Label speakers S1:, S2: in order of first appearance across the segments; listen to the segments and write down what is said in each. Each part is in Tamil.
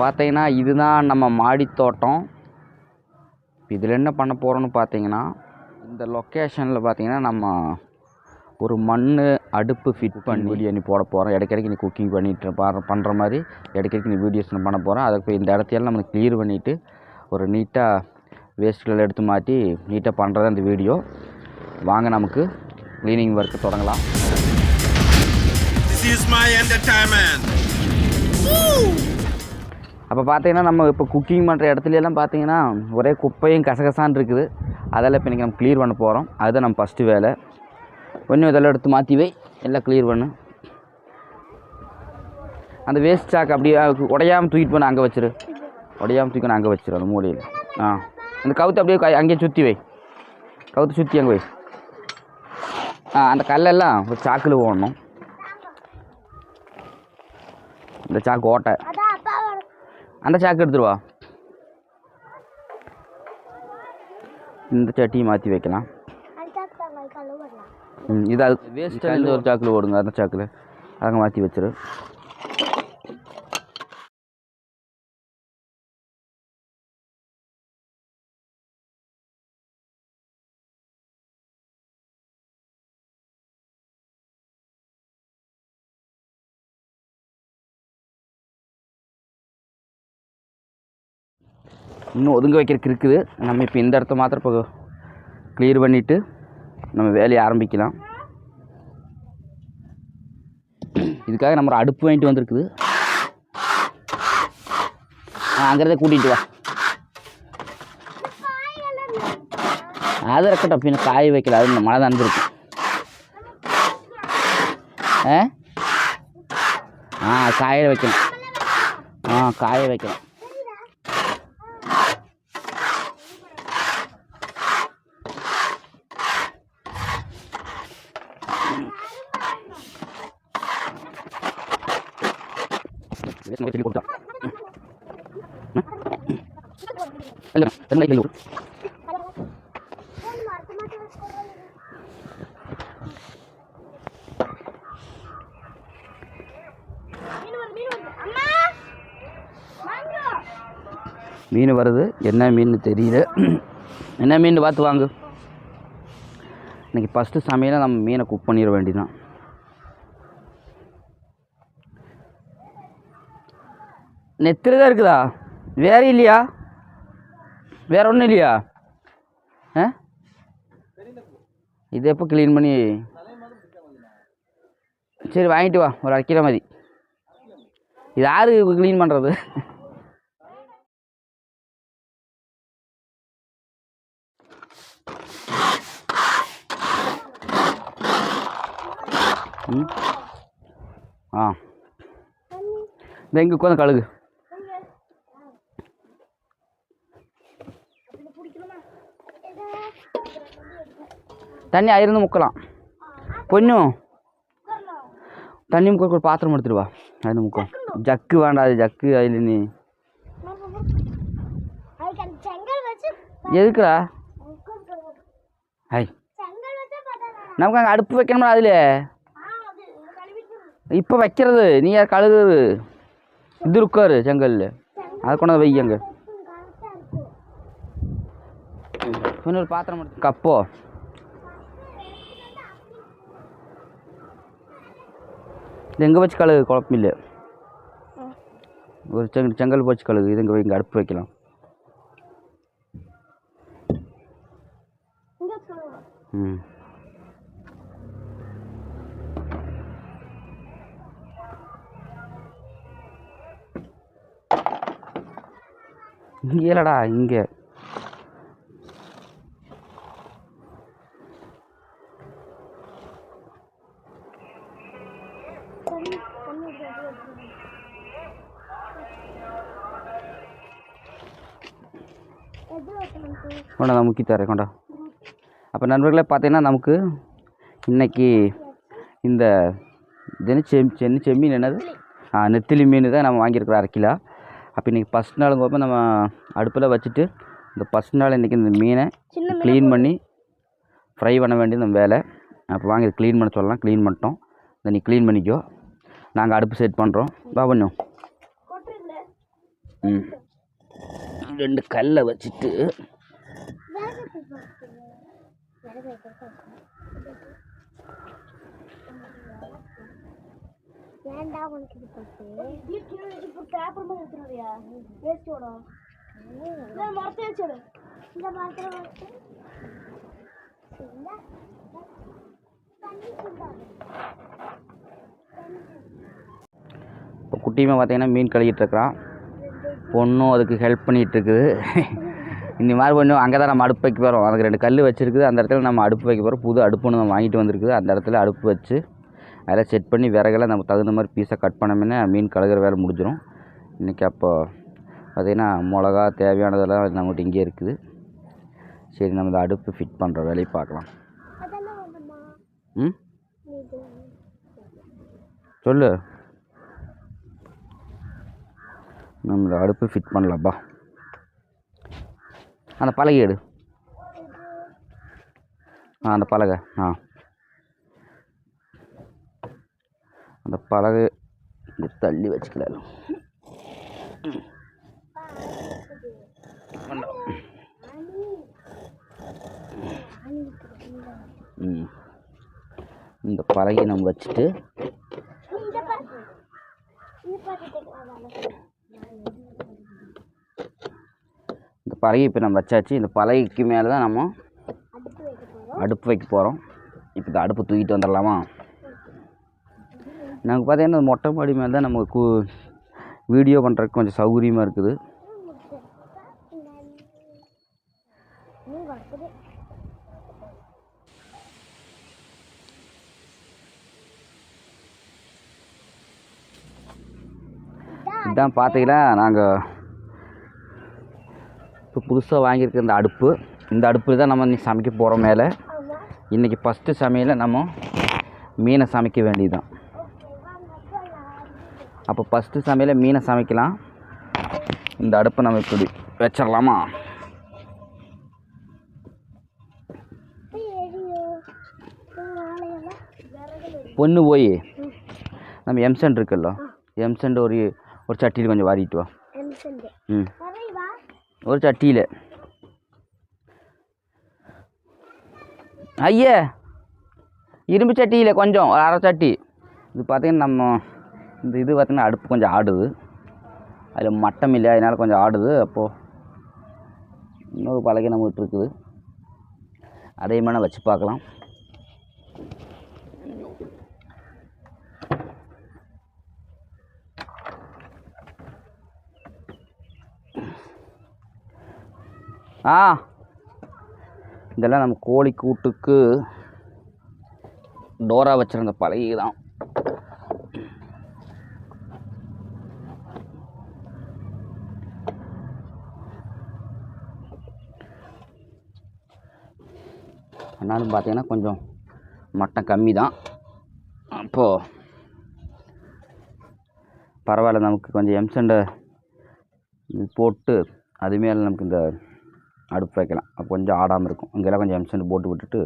S1: பார்த்தீங்கன்னா இதுதான் நம்ம மாடி தோட்டம். இதில் என்ன பண்ண போகிறோன்னு பார்த்தீங்கன்னா இந்த லொக்கேஷனில் பார்த்தீங்கன்னா நம்ம ஒரு மண் அடுப்பு ஃபிட் பண்ணி வீடியோ நீ போட போகிறோம் இடைக்கிடைக்கு நீ குக்கிங் பண்ணிட்டு பண்ணுற மாதிரி இடைக்கிடைக்கு நீ வீடியோஸ் நான் பண்ண போகிறோம் அதுக்கு இந்த இடத்தையெல்லாம் நம்ம க்ளியர் பண்ணிவிட்டு ஒரு நீட்டாக வேஸ்ட்கள் எடுத்து மாற்றி நீட்டாக பண்ணுறது அந்த வீடியோ வாங்க நமக்கு க்ளீனிங் ஒர்க்கு தொடங்கலாம்.
S2: This is my entertainment.
S1: அப்போ பார்த்தீங்கன்னா நம்ம இப்போ குக்கிங் பண்ணுற இடத்துல எல்லாம் பார்த்தீங்கன்னா ஒரே குப்பையும் கசகசான் இருக்குது. அதெல்லாம் இப்போ இன்றைக்கி நம்ம க்ளியர் பண்ண போகிறோம் அதுதான் நம்ம ஃபஸ்ட்டு வேலை. கொஞ்சம் இதெல்லாம் எடுத்து மாற்றி வை. எல்லாம் க்ளியர் பண்ணு. அந்த வேஸ்ட் சாக்கு அப்படியே உடையாமல் தூக்கிட்டு போய் அங்கே வச்சிரு. உடையாமல் தூக்கி அங்கே வச்சிரு அந்த மூலையில். ஆ. அந்த கவுத்து அப்படியே அங்கேயே சுற்றி வை. கவுத்து சுற்றி அங்கே வை. ஆ அந்த கல்லெல்லாம் ஒரு சாக்கில் ஓடணும். இந்த சாக்கு ஓட்டை. அந்த சாக்கு எடுத்துருவா இந்த சட்டியை மாற்றி வைக்கலாம். ம் இது அது வேஸ்ட் இந்த ஒரு சாக்கில் ஓடுங்க அந்த சாக்கில் அங்கே மாற்றி வச்சிரு. இன்னும் ஒதுங்க வைக்கிறதுக்கு இருக்குது. நம்ம இப்போ இந்த இடத்த மாத்திரம் இப்போ க்ளியர் பண்ணிவிட்டு நம்ம வேலையை ஆரம்பிக்கலாம். இதுக்காக நம்ம ஒரு அடுப்பு வாங்கிட்டு வந்திருக்குது. ஆ அங்கிறத கூட்டிகிட்டு வா. அது இருக்கட்டும் பின்ன காய வைக்கல. அது இந்த மழை நனைஞ்சிருக்கும் ஆ? ஆ காய வைக்கணும். ஆ காய வைக்கணும். சொல்லி கொடுத்தா இல்லை ரெண்டு கொடு மீன் வருது. என்ன மீன் தெரியல. என்ன மீன் பார்த்து வாங்கு. இன்னைக்கு ஃபஸ்ட்டு சமையல நம்ம மீனை குக் பண்ணிட வேண்டியதான் நெத்தில் தான் இருக்குதா? வேற இல்லையா? வேற ஒன்றும் இல்லையா? ஆ? இது எப்போ க்ளீன் பண்ணி? சரி வாங்கிட்டு வா. ஒரு அரைக்கிற மாதிரி இது யாரு க்ளீன் பண்ணுறது ஆ. இந்த இங்கே உட்காந்து கழுகு. தண்ணி ஆயிருந்து முக்கலாம். பொண்ணும் தண்ணி முக்க ஒரு பாத்திரம் எடுத்துட்டு வா. அது முக்கம். ஜக்கு வேண்டாம் அது ஜக்கு அதில் நீ. எதுக்குடா? ஹை நமக்கு அங்கே அடுப்பு வைக்கணுமா அதில்? இப்போ வைக்கிறது. நீ யார் கழுகுறது இது இருக்காரு செங்கல்ல. அதை கொண்டாந்து வை அங்கே
S3: கரெக்டாக இருக்கும்
S1: இன்னொரு பாத்திரம் எடுத்து கப்போ. இது எங்கே வச்சு கழுகு? குழப்பம் இல்லை ஒரு செங்கல் செங்கல் வச்சு கழுகு. இது இங்கே இங்கே அடுப்பு வைக்கலாம். ம். இங்கே இல்லைடா இங்கே
S3: தண்ணி தண்ணி எடுத்து வச்சு எதில் வைக்கணும்
S1: கொண்டா நான் முக்கி தரேன் கொண்டா. அப்போ நண்பர்களே பார்த்தீங்கன்னா நமக்கு இன்னைக்கு இந்த தின செம் சென்னி செம்மீன் என்னது? நெத்திலி மீன் தான் நம்ம வாங்கியிருக்கிறோம் அரை கிலோ. அப்போ இன்றைக்கி ஃபஸ்ட் நாளுங்க நம்ம அடுப்பில் வச்சுட்டு இந்த ஃபஸ்ட் நாள் இன்றைக்கி இந்த மீனை க்ளீன் பண்ணி ஃப்ரை பண்ண வேண்டியது நம்ம வேலை. அப்போ வாங்கி க்ளீன் பண்ண சொல்லலாம். க்ளீன் பண்ணிட்டோம். இதை நீ க்ளீன் பண்ணிக்கோ. நாங்கள் அடுப்பு செட் பண்ணுறோம் பா பண்ணும் ம். ரெண்டு கல்லை வச்சுட்டு?
S3: ஏன்டா உனக்கு இது போட்டு இப்போ பேப்பர் மாதிரி எடுத்துறியா வேஸ்டோட இந்த மரத்தை வச்சுடு இந்த மரத்தில் வச்சு.
S1: இப்போ குட்டியுமே பார்த்தீங்கன்னா மீன் கழுவிட்டு இருக்கிறான் பொண்ணும் அதுக்கு ஹெல்ப் பண்ணிகிட்டு இருக்குது இந்த மாதிரி ஒன்றும் அங்கே தான் நம்ம அடுப்பு வைக்க போகிறோம் அதுக்கு ரெண்டு கல் வச்சுருக்குது. அந்த இடத்துல நம்ம அடுப்பு வைக்க போகிறோம் புது அடுப்பு ஒன்று நம்ம வாங்கிட்டு வந்திருக்குது. அந்த இடத்துல அடுப்பு வச்சு அதெல்லாம் செட் பண்ணி விறகெல்லாம் நம்ம தகுந்த மாதிரி பீஸை கட் பண்ணோம்னா மீன் கழுகுற வேலை முடிஞ்சிடும் இன்றைக்கி அப்போ பார்த்திங்கன்னா மிளகா தேவையானதெல்லாம் நம்மகிட்ட இங்கே இருக்குது. சரி நம்ம இந்த அடுப்பு ஃபிட் பண்ணுற வேலையை பார்க்கலாம். ம்? சொல்லு. நம்ம இந்த அடுப்பு ஃபிட் பண்ணலாம்ப்பா. அந்த பலகை எடு. ஆ அந்த பலகை. ஆ. அந்த பலகை தள்ளி வச்சுக்கலாம் ம். இந்த பலகையை நம்ம வச்சுட்டு
S3: இந்த பாட்டு இந்த பாட்டு
S1: இந்த பலகை இப்போ நம்ம வச்சாச்சு. இந்த பலகைக்கு மேலே தான் நம்ம
S3: அடுப்பு வைக்க போகிறோம்
S1: இப்போ இந்த அடுப்பு தூக்கிட்டு வந்துடலாமா? நமக்கு பார்த்தீங்கன்னா மொட்டை மாடி மேலே தான் நமக்கு கு- வீடியோ பண்ணுறதுக்கு கொஞ்சம் சௌகரியமாக இருக்குது. இதான் பார்த்தீங்கன்னா நாங்கள் இப்போ புதுசாக வாங்கியிருக்க இந்த அடுப்பு இந்த அடுப்பில் தான் நம்ம இன்னைக்கு சமைக்க போகிறோம் மேலே. இன்றைக்கி ஃபஸ்ட்டு சமையலை நம்ம மீனை சமைக்க வேண்டியதுதான். அப்போ ஃபஸ்ட்டு சமையலை மீனை சமைக்கலாம். இந்த அடுப்பை நம்ம இப்படி வச்சிடலாமா? பொண்ணு போய். நம்ம எம்சண்ட் இருக்குல்ல? எம்சண்ட் ஒரு ஒரு சட்டியில் கொஞ்சம் வாரிட்டு வா. ம். ஒரு சட்டியில். ஐயே இரும்பு சட்டியில் கொஞ்சம் ஒரு அரை சட்டி. இது பார்த்திங்கன்னா நம்ம இந்த இது பார்த்திங்கன்னா அடுப்பு கொஞ்சம் ஆடுது. அதில் மட்டம் இல்லை அதனால் கொஞ்சம் ஆடுது. அப்போது இன்னொரு பலகை நம்மகிட்ட இருக்குது அதையும் வச்சு பார்க்கலாம். ஆ. இதெல்லாம் நம்ம கோழி கூட்டுக்கு டோரா வச்சிருந்த பழைய தான் ஆனாலும் பார்த்தீங்கன்னா கொஞ்சம் மட்டம் கம்மி தான் அப்போது பரவாயில்ல நமக்கு கொஞ்சம் எம்சண்டை போட்டு அது மேலே நமக்கு இந்த அடுப்பு வைக்கலாம். அப்போ கொஞ்சம் ஆடாமல் இருக்கும். இங்கெல்லாம் கொஞ்சம் எம்சண்ட் போட்டு விட்டுட்டு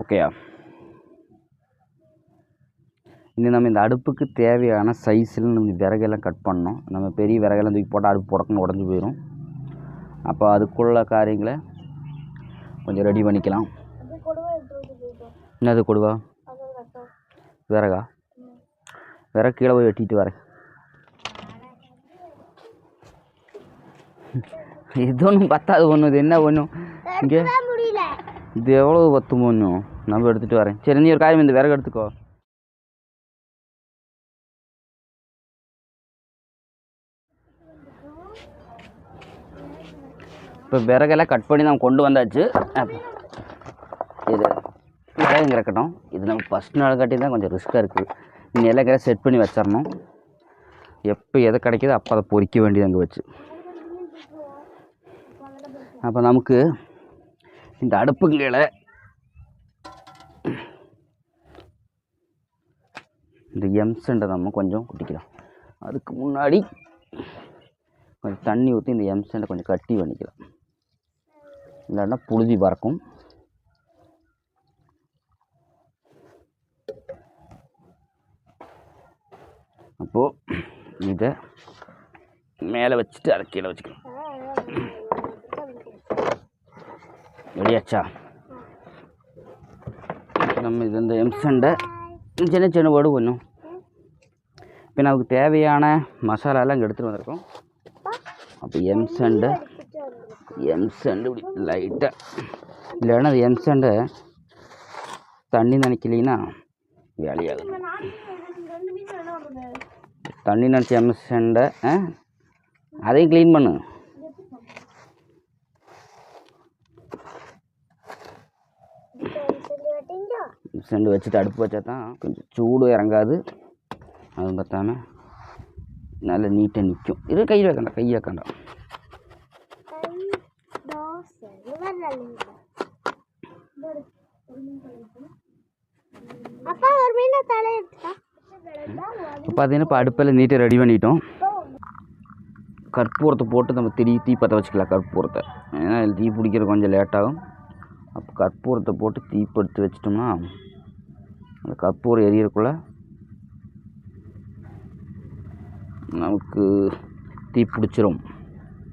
S1: ஓகேயா இனி நம்ம இந்த அடுப்புக்கு தேவையான சைஸில் நம்ம விறகெல்லாம் கட் பண்ணோம் நம்ம பெரிய விறகெல்லாம் தூக்கி போட்டால் அடுப்பு புடக்குன்னு உடஞ்சி போயிடும் அப்போ அதுக்குள்ள காரியங்களை கொஞ்சம் ரெடி பண்ணிக்கலாம். என்னது கொடுவா? விறகா? விறகு கீழே போய் வெட்டிட்டு வரேன். இது ஒன்றும் பத்தாது ஒன்று இது என்ன ஒன்றும் இங்கே இது எவ்வளோ பத்தும் ஒன்றும் நம்ம எடுத்துகிட்டு வரேன். சரி நீ ஒரு காயம் இந்த விறகு எடுத்துக்கோ. இப்போ விறகெல்லாம் கட் பண்ணி நம்ம கொண்டு வந்தாச்சு. இது விறகுங்க இருக்கட்டும். இது நம்ம ஃபஸ்ட் நாள் காட்டி தான் கொஞ்சம் ரிஸ்க்காக இருக்குது நீ எல்லாம் செட் பண்ணி வச்சிடணும். எப்போ எது கிடைக்குதோ அப்போ அதை பொறிக்க வேண்டியது அங்கே வச்சு. அப்போ நமக்கு இந்த அடுப்புங்களை இந்த எம்சண்டை நம்ம கொஞ்சம் குட்டிக்கலாம் அதுக்கு முன்னாடி கொஞ்சம் தண்ணி ஊற்றி இந்த எம்சண்டை கொஞ்சம் கட்டி பண்ணிக்கலாம் இல்லைன்னா புழுதி பறக்கும். அப்போது இதை மேலே வச்சுட்டு அதை கீழே வச்சுக்கலாம். ரெடியாச்சா நம்ம இது இந்த எம்சண்டை சின்ன சின்ன வடு பண்ணும் இப்போ நமக்கு தேவையான மசாலாலாம் இங்கே எடுத்துகிட்டு வந்திருக்கோம். அப்போ எம்சண்டை எம்சண்டு இப்படி லைட்டாக இல்லைன்னா அது எம்சண்டை தண்ணி நினைக்கலைன்னா வேலையாகும் தண்ணி நினச்ச எம்சண்டை ஆ? அதையும் க்ளீன் பண்ணு. செண்டு வச்சுட்டு அடுப்பு வச்சா தான் கொஞ்சம் சூடு இறங்காது. அதுவும் பார்த்தாம நல்ல நீட்டாக நிற்கும் இது கையில் வைக்கண்டா கையை வைக்கண்டா. இப்போ பார்த்தீங்கன்னா இப்போ அடுப்பில் நீட்டாக ரெடி பண்ணிட்டோம். கற்பூரத்தை போட்டு நம்ம திரி தீ பற்ற வச்சுக்கலாம் கற்பூரத்தை. ஏன்னா தீ பிடிக்கிறது கொஞ்சம் லேட்டாகும் அப்போ கற்பூரத்தை போட்டு தீ படுத்து வச்சிட்டோம்னா அந்த கற்பூரம் எரியறக்குள்ள நமக்கு தீ பிடிச்சிரும்.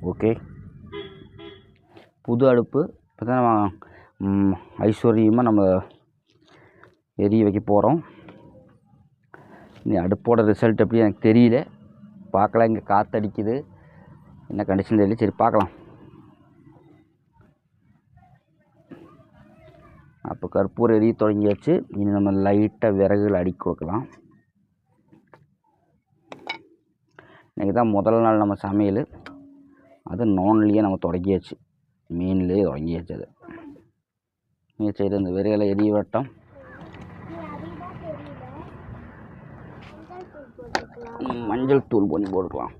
S1: ஓகே? புது அடுப்பு. இப்போ தான் நம்ம ஐஸ்வர்யமாக நம்ம எரிய வைக்க போகிறோம் நீ அடுப்போட ரிசல்ட் எப்படி எனக்கு தெரியல. பார்க்கலாம் இங்கே காற்றடிக்குது என்ன கண்டிஷன் தெரியல. சரி பார்க்கலாம். அப்போ கற்பூரம் எரிய தொடங்கியாச்சு இனி நம்ம லைட்டாக விறகுகள் அடிக்க கொடுக்கலாம் இன்றைக்கி தான் முதல் நாள் நம்ம சமையல். அது நான்லேயே நம்ம தொடங்கியாச்சு. மீன்லேயே தொடங்கியாச்சு அது. நீ சரி இந்த விறகுல எரிய வட்டம் மஞ்சள் தூள் கொஞ்சம் போட்டுக்கலாம்.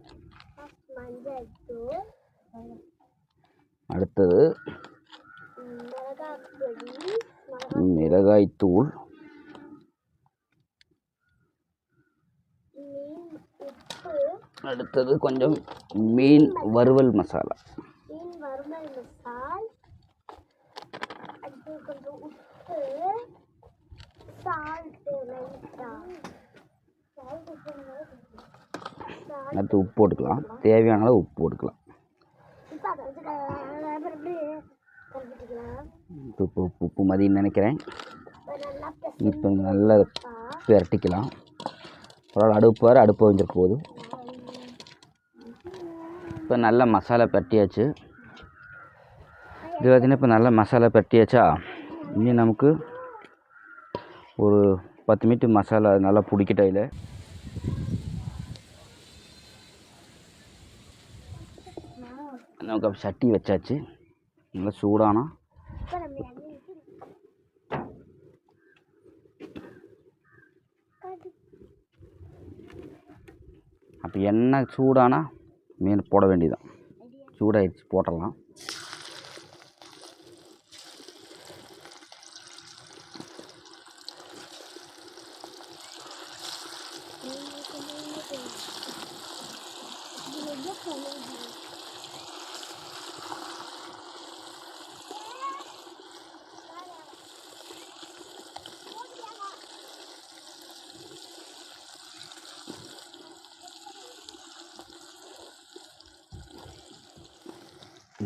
S1: அடுத்தது
S3: மிளகாய்
S1: தூள்
S3: மீன் உப்பு
S1: அடுத்தது கொஞ்சம் மீன் வறுவல் மசாலா
S3: அடுத்து உப்பு
S1: போட்டுக்கலாம். தேவையான உப்பு போட்டுக்கலாம்.
S3: இப்போ
S1: உப்பு உப்பு உப்பு நினைக்கிறேன். இப்போ நல்லா பிரட்டிக்கலாம் பரவாயில்ல அடுப்பு வர அடுப்பு வந்துட்டு போகுது இப்போ நல்ல மசாலா பரட்டியாச்சு. இது பார்த்தீங்கன்னா இப்போ நல்ல மசாலா பரட்டியாச்சா? இனி நமக்கு ஒரு பத்து மினிட் மசாலா நல்லா பிடிக்கட்டையில் நமக்கு அப்போ சட்டி வச்சாச்சு. நல்லா சூடானா
S3: இப்போ நம்ம எண்ணெய் காட்டு
S1: அப்போ எண்ணெய் சூடானா மீன் போட வேண்டியதான் சூடாயிடுச்சு போட்டுடலாம்.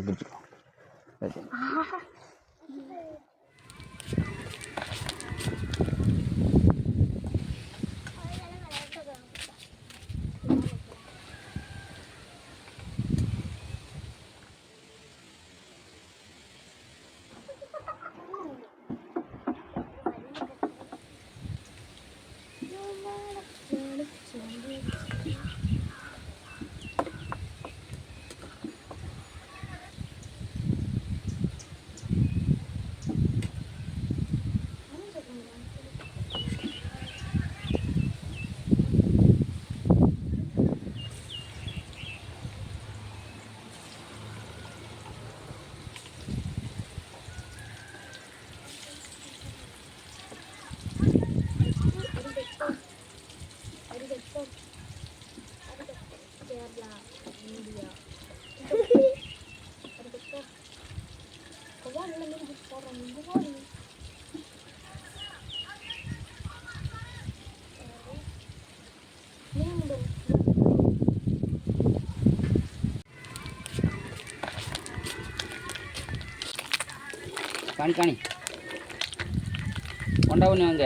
S1: பிடிச்சிக்கோ சரி. காணி காணி கொண்டாவுன்னு வாங்க.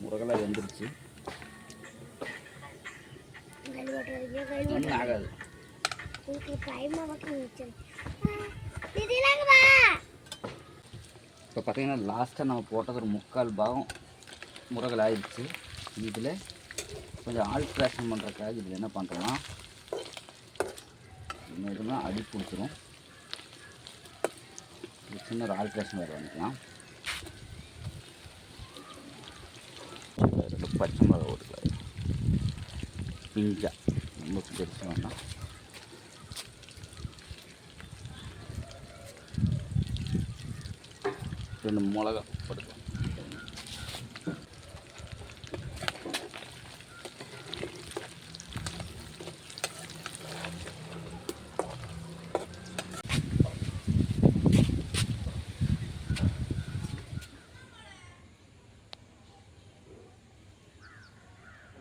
S1: முருகலாக வந்துருச்சு. ஒன்றும் ஆகாது. இப்போ பார்த்தீங்கன்னா லாஸ்ட்டாக நம்ம போட்டது ஒரு முக்கால் பாகம் முருகல் ஆயிடுச்சு இதில் கொஞ்சம் ஆல்ட்ரேஷன் பண்ணுறதுக்காக இதில் என்ன பண்ணுறோன்னா இன்னும் இதெல்லாம் அடி பிடிச்சிரும். சின்ன ஒரு ஆல்ட்ரேஷன் வேறு வாங்கிக்கலாம் ரெண்டு பச்சை மிளகா ஓட்டுக்கலாம் பிஞ்சா. ரொம்ப பெருசு வேண்டாம். ரெண்டு மிளகா போட்டுக்கலாம்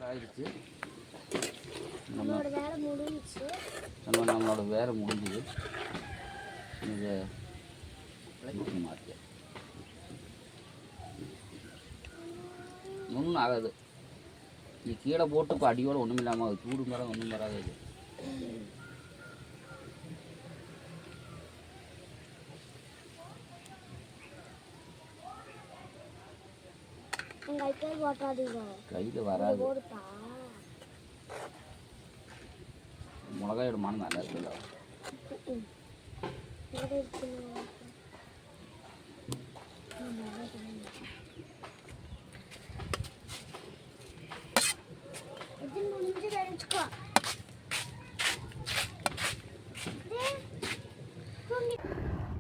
S1: ஆயிடுச்சு நம்ம
S3: நம்மளோட வேலை முடிஞ்சிச்சு
S1: நம்ம நம்மளோட வேலை முடிஞ்சுது இதை லைட்டு மாற்றிய ஒன்றும் ஆகாது. நீ கீழே போட்டு இப்போ அடியோட ஒன்றும் இல்லாமல் அது சூடு மேலே ஒன்றும் வராது
S3: போட்டாதீங்க
S1: கையில் வராது.
S3: போடுப்பா
S1: மிளகாயோட மனம் நல்லா இருக்குல்ல.
S3: எங்க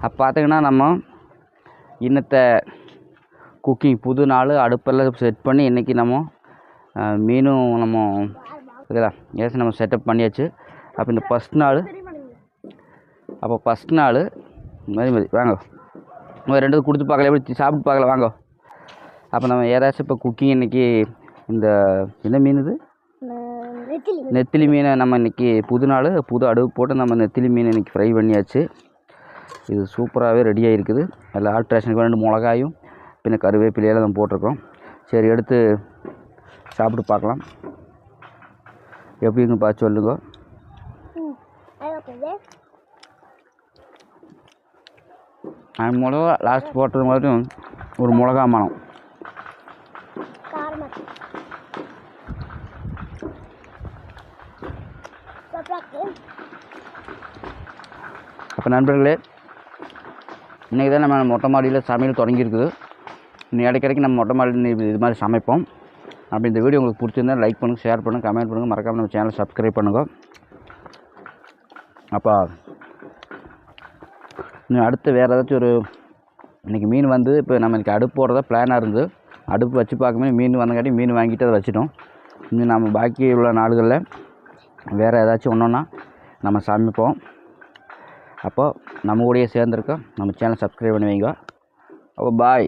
S1: அப்போ பார்த்தீங்கன்னா நம்ம இன்னத்தை குக்கிங் புது நாள் அடுப்பெல்லாம் செட் பண்ணி இன்றைக்கி நம்ம மீனும் நம்ம இதில் ஏசி நம்ம செட்டப் பண்ணியாச்சு. அப்போ இந்த ஃபஸ்ட் நாள் அப்போ ஃபஸ்ட் நாள் மதி மதி வாங்க. ஒரு ரெண்டு கொடுத்து பார்க்கல எப்படி சாப்பிட்டு பார்க்கல வாங்க. அப்போ நம்ம ஏதாச்சும் இப்போ குக்கிங் இன்றைக்கி இந்த என்ன மீன் இது?
S3: நெத்திலி
S1: நெத்திலி மீனை நம்ம இன்றைக்கி புது நாள் புது அடுப்பு போட்டு நம்ம நெத்திலி மீன் இன்றைக்கி ஃப்ரை பண்ணியாச்சு. இது சூப்பராகவே ரெடியாக இருக்குது அதில் ஆல்ட்ரேஷனுக்கு ரெண்டு மிளகாயும் பின்ன கருவேப்பிலையெல்லாம் நம்ம போட்டிருக்கோம். சரி எடுத்து சாப்பிட்டு பார்க்கலாம். எப்படின்னு பார்த்து சொல்லுங்க. அந்த மிளகா லாஸ்ட் போட்டது மாதிரி ஒரு மிளகா மனம் அப்போ நண்பர்களே இன்றைக்கி தான் நம்ம மொட்டை மாடியில் சமையல் தொடங்கியிருக்குது இன்னும் இடைக்கிடைக்கு நம்ம மொட்டை மாடியில் இது இது மாதிரி சமைப்போம். அப்படி இந்த வீடியோ உங்களுக்கு பிடிச்சிருந்தா லைக் பண்ணுங்கள் ஷேர் பண்ணுங்கள் கமெண்ட் பண்ணுங்கள் மறக்காமல் நம்ம சேனலை சப்ஸ்கிரைப் பண்ணுங்கள் அப்போ இன்னும் அடுத்து வேறு ஏதாச்சும் ஒரு இன்றைக்கி மீன் வந்து இப்போ நம்ம இன்றைக்கி அடுப்பு போடுறதா பிளானாக இருந்து அடுப்பு வச்சு பார்க்கும்போது மீன் வந்தங்காட்டி மீன் வாங்கிட்டு அதை வச்சிட்டோம். இன்னும் நம்ம பாக்கி உள்ள நாடுகளில் வேறு ஏதாச்சும் ஒன்றுன்னா நம்ம சமைப்போம். அப்போ நம்ம கூடயே சேர்ந்துருக்கோம் நம்ம சேனல் சப்ஸ்கிரைப் பண்ணி வைங்க அப்போ பாய்
S3: பாய்